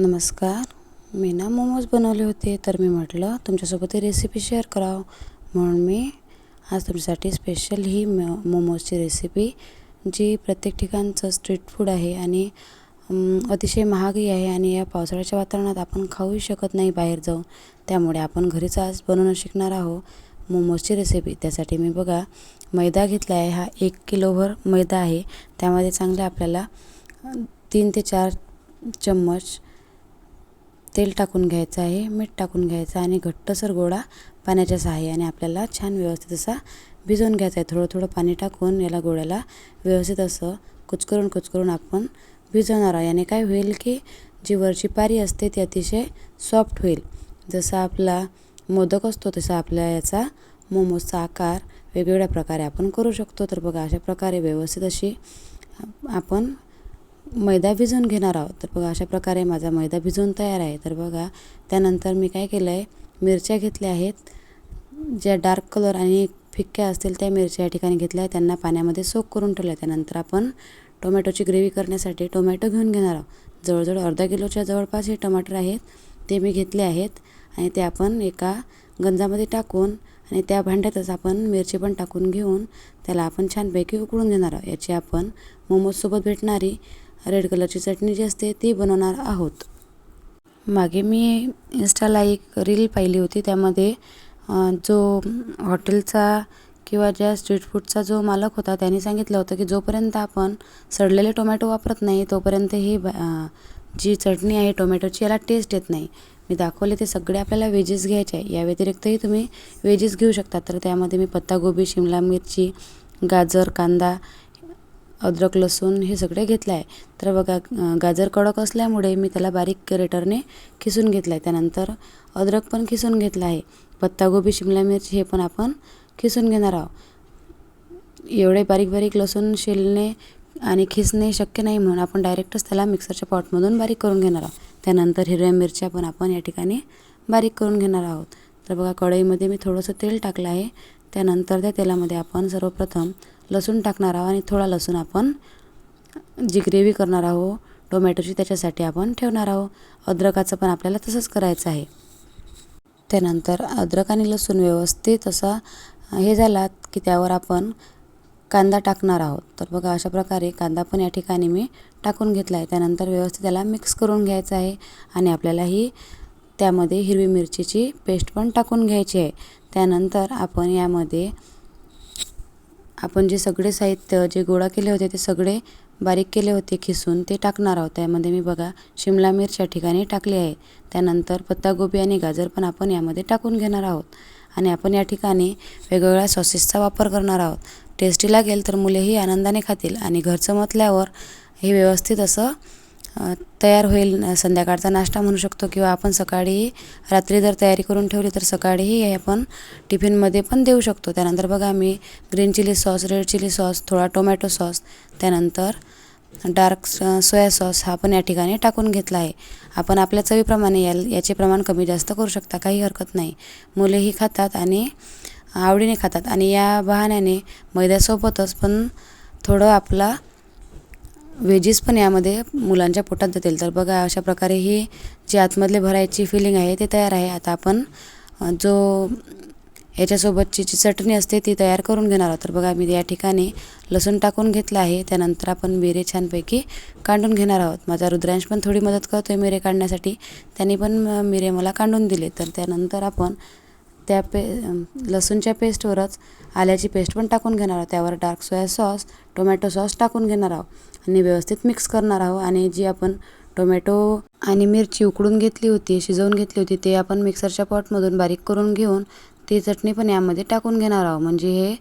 नमस्कार. मी ना मोमोज बनवले होते तर मी म्हटलं तुमच्यासोबत ही रेसिपी शेअर करावं. म्हणून मी आज तुमच्यासाठी स्पेशल ही म मोमोजची रेसिपी जी प्रत्येक ठिकाणचं स्ट्रीट फूड आहे आणि अतिशय महागही आहे आणि या पावसाळ्याच्या वातावरणात आपण खाऊही शकत नाही बाहेर जाऊन. त्यामुळे आपण घरीच आज बनवणं शिकणार आहोत मोमोजची रेसिपी त्यासाठी मी बघा मैदा घेतला आहे. हा एक किलोभर मैदा आहे. त्यामध्ये चांगले आपल्याला तीन ते चार चम्मच तेल टाकून घ्यायचं आहे मीठ टाकून घ्यायचं आणि घट्टसर गोळा पाण्याच्या सहाय्याने आपल्याला छान व्यवस्थित असा भिजवून घ्यायचा आहे. थोडं थोडं पाणी टाकून याला गोळ्याला व्यवस्थित असं कुचकरून कुचकरून आपण भिजवणार आहोत याने काय होईल की जी वरची पारी असते ती अतिशय सॉफ्ट होईल. जसा आपला मोदक असतो तसा आपल्या याचा मोमोजचा आकार वेगवेगळ्या प्रकारे आपण करू शकतो. तर बघा अशा प्रकारे व्यवस्थित अशी आपण मैदा भिजवून घेणार आहोत. तर बघा अशा प्रकारे माझा मैदा भिजवून तयार आहे. तर बघा त्यानंतर मी काय केलं आहे मिरच्या घेतल्या आहेत. ज्या डार्क कलर आणि फिक्क्या असतील त्या मिरच्या या ठिकाणी घेतल्या आहेत. त्यांना पाण्यामध्ये सोक करून ठेवल्या. त्यानंतर आपण टोमॅटोची ग्रेव्ही करण्यासाठी टोमॅटो घेऊन घेणार आहोत. जवळजवळ अर्धा किलोच्या जवळपास हे टमाटर आहेत. ते मी घेतले आहेत आणि ते आपण एका गंजामध्ये टाकून आणि त्या भांड्यातच आपण मिरची पण टाकून घेऊन त्याला आपण छानपैकी उकळून घेणार आहोत. याची आपण मोमोजसोबत भेटणारी रेड कलरची चटणी जी असते ती बनवणार आहोत. मागे मी इन्स्टाला एक रील पाहिली होती. त्यामध्ये जो हॉटेलचा किंवा ज्या स्ट्रीट फूडचा जो मालक होता त्याने सांगितलं होतं की जोपर्यंत आपण सडलेले टोमॅटो वापरत नाही तोपर्यंत ही जी चटणी आहे टोमॅटोची याला टेस्ट येत नाही. मी दाखवले ते सगळे आपल्याला वेजेस घ्यायचे आहे. या व्यतिरिक्तही तुम्ही वेजेस घेऊ शकता. तर त्यामध्ये मी पत्तागोबी शिमला मिरची गाजर कांदा अद्रक लसूण हे सगळे घेतलं आहे तर बघा गाजर कडक असल्यामुळे मी त्याला बारीक करेटरने खिसून घेतलं आहे त्यानंतर अद्रक पण खिसून घेतलं आहे. पत्तागोबी शिमला मिरची हे पण आपण खिसून घेणार आहोत. एवढे बारीक बारीक लसूण शिलणे आणि खिसणे शक्य नाही म्हणून आपण डायरेक्टच त्याला मिक्सरच्या पॉटमधून बारीक करून घेणार आहोत. त्यानंतर हिरव्या मिरच्या पण आपण या ठिकाणी बारीक करून घेणार आहोत. तर बघा कढईमध्ये मी थोडंसं तेल टाकलं आहे. त्यानंतर त्या तेलामध्ये आपण सर्वप्रथम लसूण टाकणार आहोत आणि थोडा लसूण आपण जी ग्रेव्ही करणार आहोत टोमॅटोची त्याच्यासाठी आपण ठेवणार आहोत. अद्रकाचं पण आपल्याला तसंच करायचं आहे. त्यानंतर अद्रक आणि लसूण व्यवस्थित असा हे झाला की त्यावर आपण कांदा टाकणार आहोत. तर बघा अशा प्रकारे कांदा पण या ठिकाणी मी टाकून घेतला आहे. त्यानंतर व्यवस्थित त्याला मिक्स करून घ्यायचं आहे आणि आपल्याला ही त्यामध्ये हिरवी मिरचीची पेस्ट पण टाकून घ्यायची आहे. त्यानंतर आपण यामध्ये आपण जे सगळे साहित्य जे गोळा केले होते ते सगळे बारीक केले होते खिसून ते टाकणार आहोत. त्यामध्ये मी बघा शिमला मिरच या ठिकाणी टाकली आहे. त्यानंतर पत्तागोबी आणि गाजर पण आपण यामध्ये टाकून घेणार आहोत. आणि आपण या ठिकाणी वेगवेगळ्या सॉसेसचा वापर करणार आहोत. टेस्टी लागेल तर मुलेही आनंदाने खातील आणि घरचं म्हटल्यावर हे व्यवस्थित असं तयार होईल संध्याकाळचा नाश्ता म्हणू शकतो किंवा आपण सकाळी रात्री जर तयारी करून ठेवली तर सकाळीही हे आपण टिफिनमध्ये पण देऊ शकतो. त्यानंतर बघा मी green chilli sauce red chilli sauce थोडा टोमॅटो सॉस त्यानंतर डार्क सोया सॉस हा पण या ठिकाणी टाकून घेतला आहे. आपण आपल्या चवीप्रमाणे या याचे प्रमाण कमी जास्त करू शकता काही हरकत नाही. मुलेही खातात आणि आवडीने खातात आणि या बहाण्याने मैद्यासोबतच पण थोडं आपला व्हेजीस पण यामध्ये मुलांच्या पोटात जातील. तर बघा अशा प्रकारे ही जी आतमधले भरायची फिलिंग आहे ते तयार आहे. आता आपण जो याच्यासोबतची जी चटणी असते ती तयार करून घेणार आहोत. तर बघा मी या ठिकाणी लसूण टाकून घेतलं आहे. त्यानंतर आपण मिरे छानपैकी काढून घेणार आहोत. माझा रुद्रांश पण थोडी मदत करतो आहे मिरे काढण्यासाठी. त्यांनी पण मिरे मला काढून दिले. तर त्यानंतर आपण त्या पे लसूणच्या पेस्टवरच आल्याची पेस्ट पण टाकून घेणार आहोत. त्यावर dark soya sauce tomato sauce टाकून घेणार आहोत. आणि व्यवस्थित मिक्स करणार आहोत. आणि जी आपण टोमॅटो आणि मिरची उकडून घेतली होती शिजवून घेतली होती ते आपण मिक्सरच्या पॉटमधून बारीक करून घेऊन ती चटणी पण यामध्ये टाकून घेणार आहोत. म्हणजे हे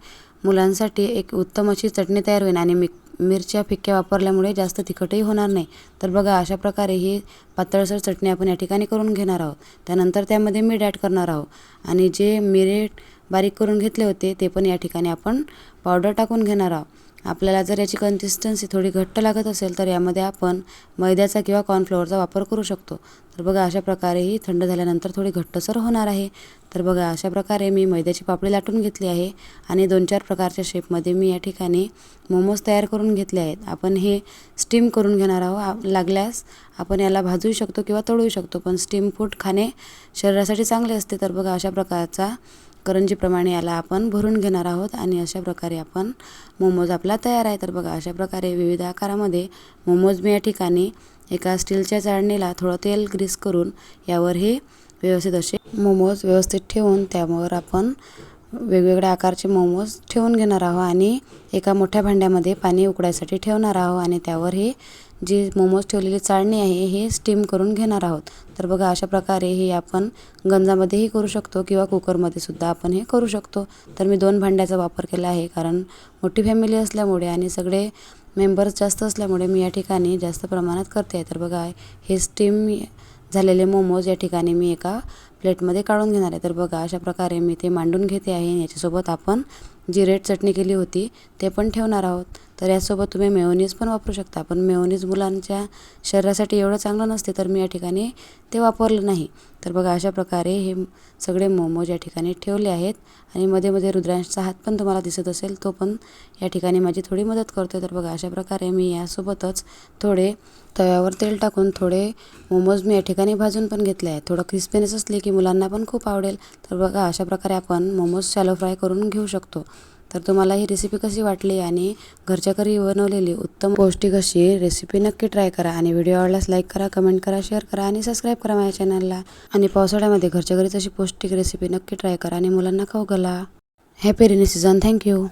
मुलांसाठी एक उत्तम अशी चटणी तयार होईल. आणि मिक मिरच्या फिक्क्या वापरल्यामुळे जास्त तिखटही होणार नाही. तर बघा अशा प्रकारे ही पातळसर चटणी आपण या ठिकाणी करून घेणार आहोत. त्यानंतर त्यामध्ये मीठ ॲड करणार आहोत. आणि जे मिरे बारीक करून घेतले होते ते पण या ठिकाणी आपण पावडर टाकून घेणार आहोत. आपल्याला जर याची कन्सिस्टन्सी थोडी घट्ट लागत असेल तर यामध्ये आपण मैद्याचा किंवा कॉर्नफ्लोअरचा वापर करू शकतो. तर बघा अशा प्रकारे ही थंड झाल्यानंतर थोडी घट्टसर होणार आहे. तर बघा अशा प्रकारे मी मैद्याची पापडी लाटून घेतली आहे आणि दोन चार प्रकारच्या शेपमध्ये मी या ठिकाणी मोमोज तयार करून घेतले आहेत. आपण हे स्टीम करून घेणार आहोत लागल्यास आपण याला भाजू शकतो किंवा तळू शकतो पण स्टीम फूड खाणे शरीरासाठी चांगले असते. तर बघा अशा प्रकारचा करंजीप्रमाणे याला आपण भरून घेणार आहोत आणि अशा प्रकारे आपण मोमोज आपला तयार आहे. तर बघा अशा प्रकारे विविध आकारामध्ये मोमोज मी या ठिकाणी एका स्टीलच्या चाळणीला थोडं तेल ग्रीस करून यावर हे व्यवस्थित असे मोमोज व्यवस्थित ठेवून त्यावर आपण वेगवेगळ्या आकारचे मोमोज ठेवून घेणार आहोत आणि एका मोठ्या भांड्यामध्ये पाणी उकडायसाठी ठेवणार आहोत आणि त्यावर हे जे मोमोज ठेवलेली चाळणी आहे हे स्टीम करून घेणार आहोत. तर बघा अशा प्रकारे हे आपण गंजामध्येही करू शकतो किंवा कुकरमध्ये सुद्धा आपण हे करू शकतो. तर मी दोन भांड्याचा वापर केला आहे कारण मोठी फॅमिली असल्यामुळे आणि सगळे मेंबर्स जास्त असल्यामुळे मी या ठिकाणी जास्त प्रमाणात करते आहे. तर बघा हे स्टीम झालेले मोमोज या ठिकाणी मी एका प्लेटमध्ये काढून घेणार आहे. तर बघा अशा प्रकारे मी ते मांडून घेते आहे याच्यासोबत आपण जी रेड चटणी केली होती ते पण ठेवणार आहोत. तर यासोबत तुम्ही मेओनीज पण वापरू शकता. पण मेओनीज मुलांच्या शरीरासाठी एवढं चांगलं नसते तर मी या ठिकाणी ते वापरलं नाही. तर बघा अशा प्रकारे हे सगळे मोमोज या ठिकाणी ठेवले आहेत. आणि मध्ये मध्ये रुद्रांशचा हात पण तुम्हाला दिसत असेल तो पण या ठिकाणी माझी थोडी मदत करतो तर बघा अशा प्रकारे मी यासोबतच थोडे तव्यावर तेल टाकून थोडे मोमोज मी या ठिकाणी भाजून पण घेतले आहेत. थोडं क्रिस्पीनेस असले की मुलांना पण खूप आवडेल. तर बघा अशा प्रकारे आपण मोमोज शॅलो फ्राय करून घेऊ शकतो. तर तुम्हाला ही रेसिपी कशी वाटली आणि घरच्या घरी बनवलेली उत्तम पौष्टिक अशी रेसिपी नक्की ट्राय करा आणि व्हिडिओ आवडल्यास लाईक करा कमेंट करा शेअर करा आणि सबस्क्राईब करा माझ्या चॅनलला आणि पावसाळ्यामध्ये घरच्या घरीच अशी पौष्टिक रेसिपी नक्की ट्राय करा आणि मुलांना खाऊ घाला. Happy rainy season thank you